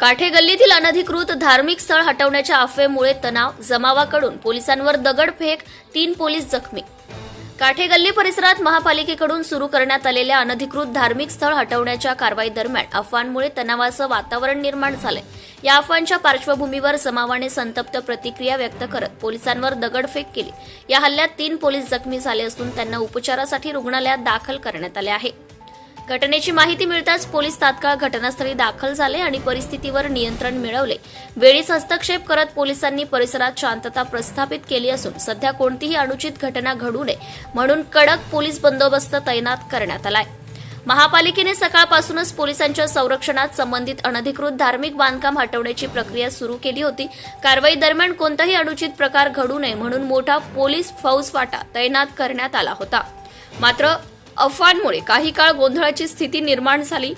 काठे गल्लीतील अनधिकृत धार्मिक स्थळ हटवण्याच्या अफवेमुळे तणाव जमावाकडून पोलिसांवर दगडफेक तीन पोलीस जखमी. काठेगल्ली परिसरात महापालिकेकडून सुरू करण्यात आलेल्या अनधिकृत धार्मिक स्थळ हटवण्याच्या कारवाई दरम्यान अफवांमुळे तणावाचं वातावरण निर्माण झालंय. या अफवांच्या पार्श्वभूमीवर जमावाने संतप्त प्रतिक्रिया व्यक्त करत पोलिसांवर दगडफेक केली. या हल्ल्यात तीन पोलीस जखमी झाले असून त्यांना उपचारासाठी रुग्णालयात दाखल करण्यात आले आहे. घटनेची माहिती मिळताच पोलीस तात्काळ घटनास्थळी दाखल झाले आणि परिस्थितीवर नियंत्रण मिळवले. वेळीच हस्तक्षेप करत पोलिसांनी परिसरात शांतता प्रस्थापित केली असून सध्या कोणतीही अनुचित घटना घडू नये म्हणून कडक पोलीस बंदोबस्त तैनात करण्यात आलाय. महापालिकेने सकाळपासूनच पोलिसांच्या संरक्षणात संबंधित अनधिकृत धार्मिक बांधकाम हटवण्याची प्रक्रिया सुरू केली होती. कारवाई दरम्यान कोणताही अनुचित प्रकार घडू नये म्हणून मोठा पोलीस फौजफाटा तैनात करण्यात आला होता. मात्र अफवांमुळे काही काळ गोंधळाची स्थिती निर्माण झाली.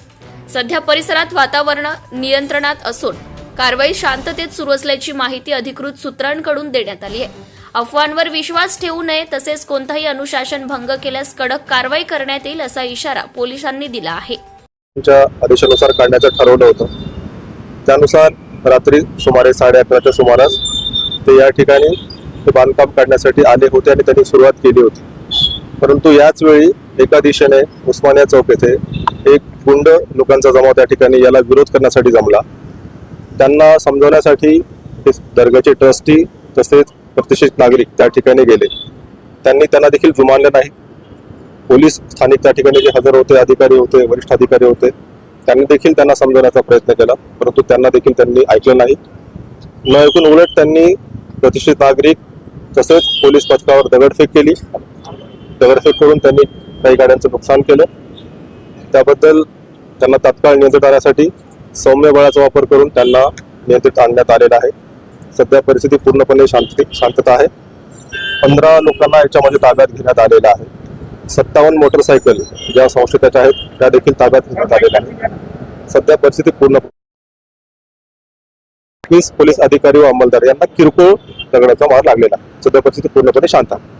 सध्या परिसरात वातावरण नियंत्रणात असून कारवाई शांततेत सुरू असल्याची माहिती अधिकृत सूत्रांकडून देण्यात आली आहे. अफवांवर विश्वास ठेवू नये तसेच कोणताही अनुशासन भंग केल्यास कडक कारवाई करण्यात येईल असा इशारा पोलिसांनी दिला आहे. च्या आदेशानुसार काढण्याचं ठरवलं होतं. त्यानुसार रात्री सुमारे साडे अकराच्या सुमारास ते या ठिकाणी बांधकाम काढण्यासाठी आले होते आणि त्यांनी सुरुवात केली होती. परंतु याच वेळी एका दिशेने उस्मानिया चौक येथे एक गुंड लोकांचा जमाव त्या ठिकाणी याला विरोध करण्यासाठी जमला. त्यांना समजवण्यासाठी हे दर्गाचे ट्रस्टी तसेच प्रतिष्ठित नागरिक त्या ठिकाणी गेले. त्यांनी त्यांना देखील जुमानले नाही. पोलीस स्थानिक त्या ठिकाणी जे हजर होते अधिकारी होते वरिष्ठ अधिकारी होते त्यांनी देखील त्यांना समजवण्याचा प्रयत्न केला परंतु त्यांना देखील त्यांनी ऐकलं नाही. न ऐकून उलट त्यांनी प्रतिष्ठित नागरिक तसेच पोलीस पथकावर दगडफेक केली. दगडफेक करून त्यांनी काही गाड्यांचं नुकसान केलं. त्याबद्दल त्यांना तात्काळ नियंत्रित आणण्यासाठी सौम्य बळाचा वापर करून त्यांना नियंत्रित आणण्यात आलेला आहे. सध्या परिस्थिती पूर्णपणे शांत शांतता आहे. पंधरा लोकांना याच्यामध्ये ताब्यात घेण्यात आलेला आहे. सत्तावन्न मोटरसायकल ज्या संशयिताच्या आहेत त्या देखील ताब्यात घेण्यात आलेल्या आहेत. सध्या परिस्थिती पूर्ण वीस पोलीस अधिकारी व अंमलदार यांना किरकोळ दगडाचा मार लागलेला सध्या परिस्थिती पूर्णपणे शांत आहे.